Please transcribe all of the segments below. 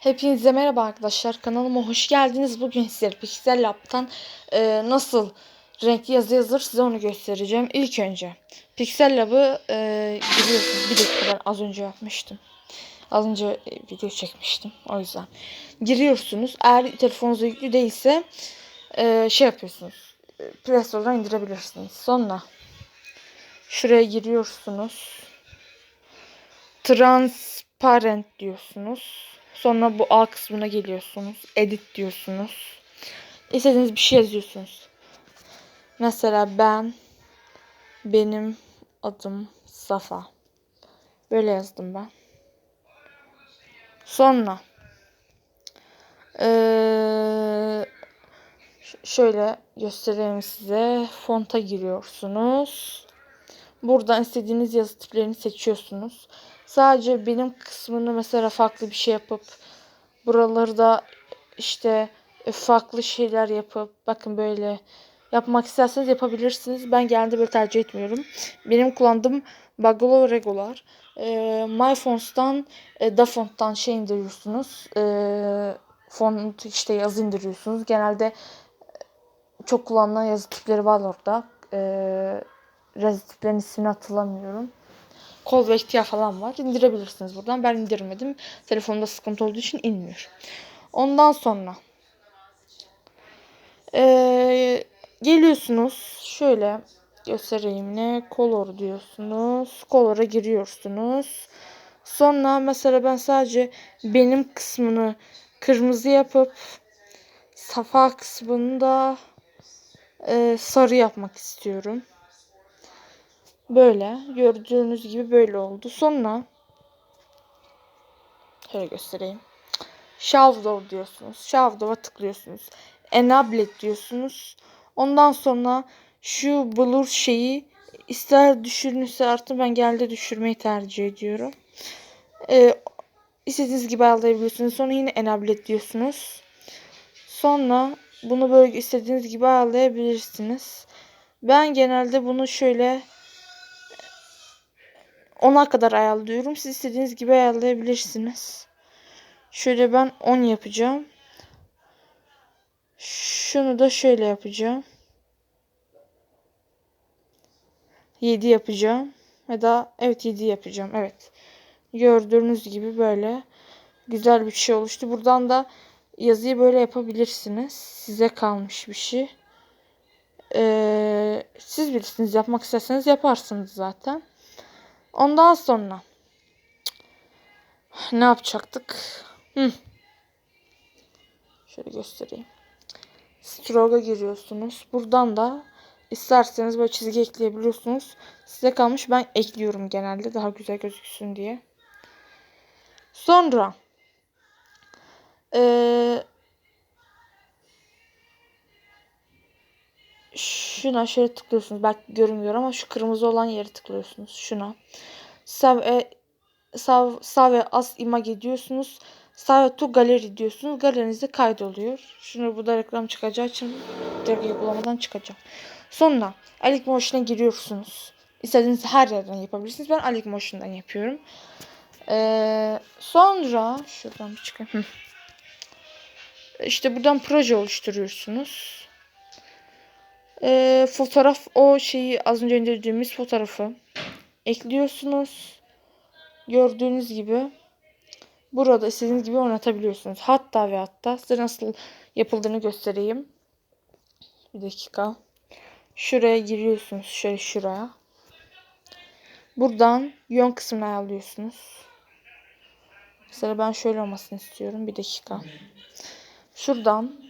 Hepinize merhaba arkadaşlar. Kanalıma hoş geldiniz. Bugün sizlere Pixel Lab'tan e, nasıl renkli yazı yazılır size onu göstereceğim. İlk önce Pixel Lab'ı e, giriyorsunuz. Bir dakika ben az önce yapmıştım. Az önce e, video çekmiştim. O yüzden. Giriyorsunuz. Eğer telefonunuzda yüklü değilse e, şey yapıyorsunuz. E, Play Store'dan indirebilirsiniz. Sonra şuraya giriyorsunuz. Transparent diyorsunuz. Sonra bu A kısmına geliyorsunuz. Edit diyorsunuz. İstediğiniz bir şey yazıyorsunuz. Mesela ben benim adım Safa. Böyle yazdım ben. Sonra ee, şöyle göstereyim size. Fonta giriyorsunuz. Buradan istediğiniz yazı tiplerini seçiyorsunuz. Sadece benim kısmını mesela farklı bir şey yapıp buraları da işte farklı şeyler yapıp bakın böyle yapmak isterseniz yapabilirsiniz. Ben genelde böyle tercih etmiyorum. Benim kullandığım Bagolo Regular. E, MyFonts'tan e, Dafont'tan şey indiriyorsunuz. E, font işte yazı indiriyorsunuz. Genelde çok kullanılan yazı tipleri var orada. E, yazı tiplerinin ismini hatırlamıyorum kol ve ihtiyar falan var. İndirebilirsiniz buradan. Ben indirmedim. Telefonda sıkıntı olduğu için inmiyor. Ondan sonra ee, geliyorsunuz. Şöyle göstereyim ne? Color diyorsunuz. Color'a giriyorsunuz. Sonra mesela ben sadece benim kısmını kırmızı yapıp safa kısmını da e, sarı yapmak istiyorum. Böyle. Gördüğünüz gibi böyle oldu. Sonra şöyle göstereyim. Shadow diyorsunuz. Shadow'a tıklıyorsunuz. Enable diyorsunuz. Ondan sonra şu blur şeyi ister düşürünürse artık ben geldi düşürmeyi tercih ediyorum. Ee, istediğiniz gibi ayarlayabiliyorsunuz. Sonra yine enable diyorsunuz. Sonra bunu böyle istediğiniz gibi ayarlayabilirsiniz. Ben genelde bunu şöyle 10'a kadar ayarlıyorum. Siz istediğiniz gibi ayarlayabilirsiniz. Şöyle ben 10 yapacağım. Şunu da şöyle yapacağım. 7 yapacağım. Ya da evet 7 yapacağım. Evet. Gördüğünüz gibi böyle güzel bir şey oluştu. Buradan da yazıyı böyle yapabilirsiniz. Size kalmış bir şey. Ee, siz bilirsiniz. Yapmak isterseniz yaparsınız zaten. Ondan sonra ne yapacaktık? Hı. Şöyle göstereyim. Stroke'a giriyorsunuz. Buradan da isterseniz böyle çizgi ekleyebiliyorsunuz. Size kalmış ben ekliyorum genelde daha güzel gözüksün diye. Sonra ee, şuna şöyle tıklıyorsunuz. Belki görünmüyor ama şu kırmızı olan yere tıklıyorsunuz. Şuna. Save, save, save as image diyorsunuz. Save to galeri diyorsunuz. Galerinizde kaydoluyor. Şunu burada reklam çıkacağı için direkt uygulamadan çıkacağım. Sonra Alik Motion'a giriyorsunuz. İstediğiniz her yerden yapabilirsiniz. Ben Alik Motion'dan yapıyorum. Ee, sonra şuradan bir çıkayım. İşte buradan proje oluşturuyorsunuz e, fotoğraf o şeyi az önce indirdiğimiz fotoğrafı ekliyorsunuz. Gördüğünüz gibi burada istediğiniz gibi oynatabiliyorsunuz. Hatta ve hatta size nasıl yapıldığını göstereyim. Bir dakika. Şuraya giriyorsunuz. Şöyle şuraya. Buradan yön kısmını ayarlıyorsunuz. Mesela ben şöyle olmasını istiyorum. Bir dakika. Şuradan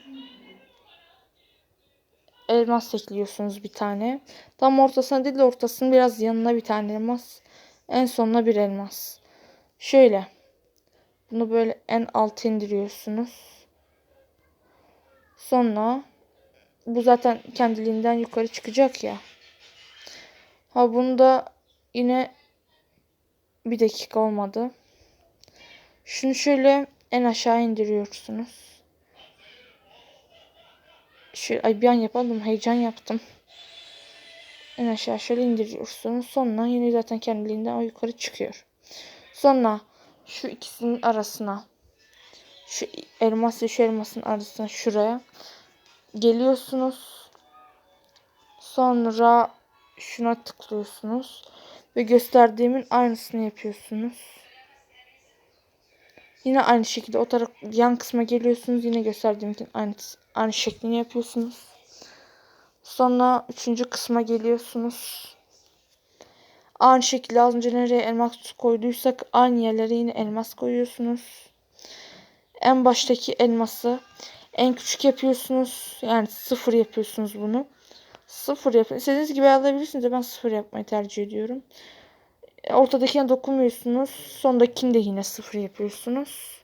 elmas ekliyorsunuz bir tane. Tam ortasına değil de ortasının biraz yanına bir tane elmas. En sonuna bir elmas. Şöyle. Bunu böyle en alt indiriyorsunuz. Sonra bu zaten kendiliğinden yukarı çıkacak ya. Ha bunda yine bir dakika olmadı. Şunu şöyle en aşağı indiriyorsunuz. Şöyle ay bir an yapalım heyecan yaptım. En aşağı şöyle indiriyorsunuz. Sonra yine zaten kendiliğinden o yukarı çıkıyor. Sonra şu ikisinin arasına şu elmas ile şu elmasın arasına şuraya geliyorsunuz. Sonra şuna tıklıyorsunuz ve gösterdiğimin aynısını yapıyorsunuz. Yine aynı şekilde o taraf yan kısma geliyorsunuz. Yine gösterdiğimin aynı aynı şeklini yapıyorsunuz. Sonra üçüncü kısma geliyorsunuz. Aynı şekilde az önce nereye elmas koyduysak aynı yerlere yine elmas koyuyorsunuz. En baştaki elması en küçük yapıyorsunuz. Yani sıfır yapıyorsunuz bunu. Sıfır yapın. İstediğiniz gibi alabilirsiniz ben sıfır yapmayı tercih ediyorum. Ortadakine dokunmuyorsunuz. Sondakini de yine sıfır yapıyorsunuz.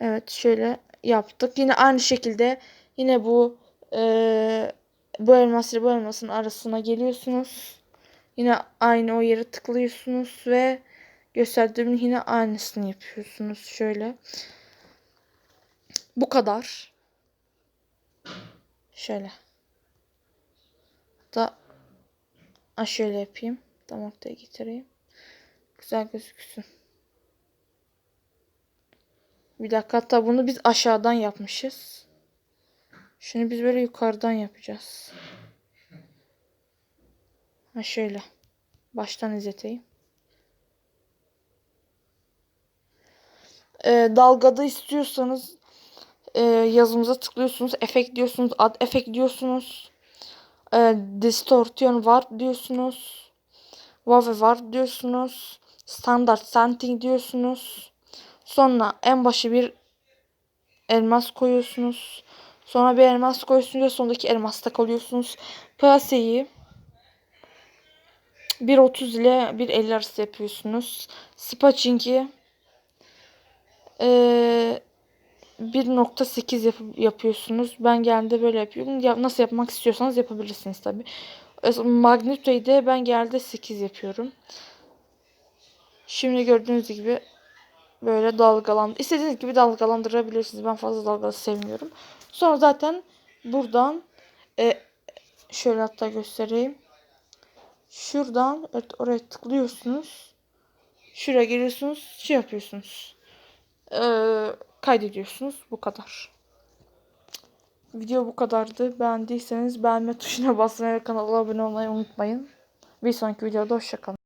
Evet şöyle yaptık. Yine aynı şekilde yine bu e, bu elmas ile bu elmasın arasına geliyorsunuz. Yine aynı o yere tıklıyorsunuz ve gösterdiğimin yine aynısını yapıyorsunuz. Şöyle. Bu kadar. Şöyle. Da şöyle yapayım. Tam ortaya getireyim. Güzel gözüksün. Bir dakika hatta bunu biz aşağıdan yapmışız. Şunu biz böyle yukarıdan yapacağız. Ha şöyle. Baştan izleteyim. Ee, dalgada istiyorsanız e, yazımıza tıklıyorsunuz. Efekt diyorsunuz. Ad efekt diyorsunuz. E, distortion var diyorsunuz. Wave var diyorsunuz. Standart setting diyorsunuz. Sonra en başı bir elmas koyuyorsunuz. Sonra bir elmas koyuyorsunuz ve sondaki elmasta kalıyorsunuz. Plaseyi 1.30 ile 1.50 arası yapıyorsunuz. Spatching'i ee, 1.8 yap yapıyorsunuz. Ben genelde böyle yapıyorum. Ya, nasıl yapmak istiyorsanız yapabilirsiniz tabi. Magneto'yu ben genelde 8 yapıyorum. Şimdi gördüğünüz gibi böyle dalgalandı. İstediğiniz gibi dalgalandırabilirsiniz. Ben fazla dalgalı sevmiyorum. Sonra zaten buradan e, şöyle hatta göstereyim. Şuradan evet, oraya tıklıyorsunuz. Şuraya geliyorsunuz. Şey yapıyorsunuz. Ee, kaydediyorsunuz. Bu kadar. Video bu kadardı. Beğendiyseniz beğenme tuşuna basmayı ve kanala abone olmayı unutmayın. Bir sonraki videoda hoşçakalın.